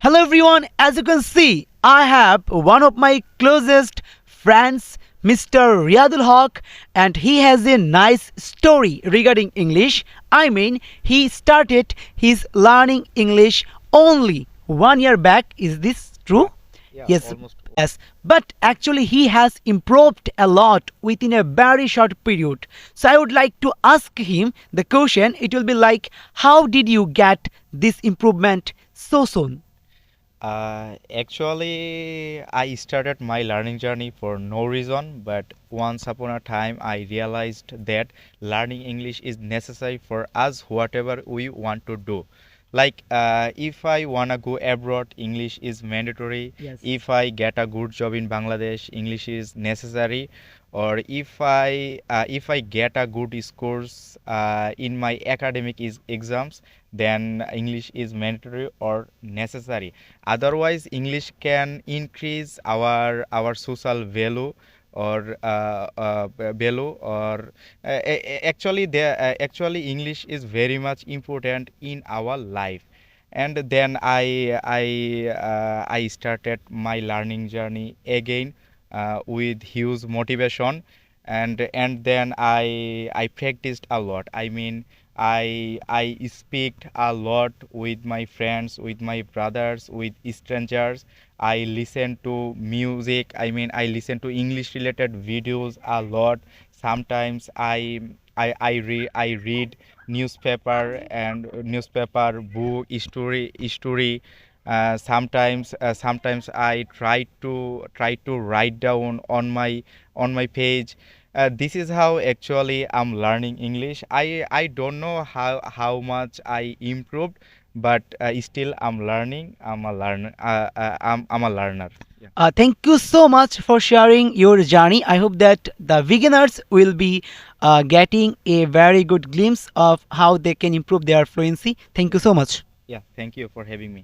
Hello everyone, as you can see, I have one of my closest friends, Mr. Riyadul Haq, and he has a nice story regarding English. I mean, he started his learning English only one year back. Is this true? Yeah, yes. almost. Yes, but actually he has improved a lot within a very short period. So I would like to ask him the question. It will be like, how did you get this improvement so soon? Uh, actually, I started my learning journey for no reason, but once upon a time, I realized that learning English is necessary for us, whatever we want to do. Like, uh, if I wanna go abroad, English is mandatory. Yes. If I get a good job in Bangladesh, English is necessary. Or if I uh, if I get a good scores uh, in my academic is exams, then English is mandatory or necessary otherwise english can increase our our social value or uh, uh, value or uh, actually there uh, actually english is very much important in our life and then i i uh, i started my learning journey again uh, with huge motivation and and then i i practiced a lot i mean i i speak a lot with my friends with my brothers with strangers. I listen to music. I mean i listen to english related videos a lot. Sometimes i i i read i read newspaper and newspaper book story story. Uh, sometimes uh, sometimes i try to try to write down on my on my page uh, this is how actually i'm learning english i i don't know how how much i improved but uh, still i'm learning i'm a learner uh, uh, I'm, I'm a learner yeah. Uh, thank you so much for sharing your journey. I hope that the beginners will be uh, getting a very good glimpse of how they can improve their fluency. Thank you so much. yeah thank you for having me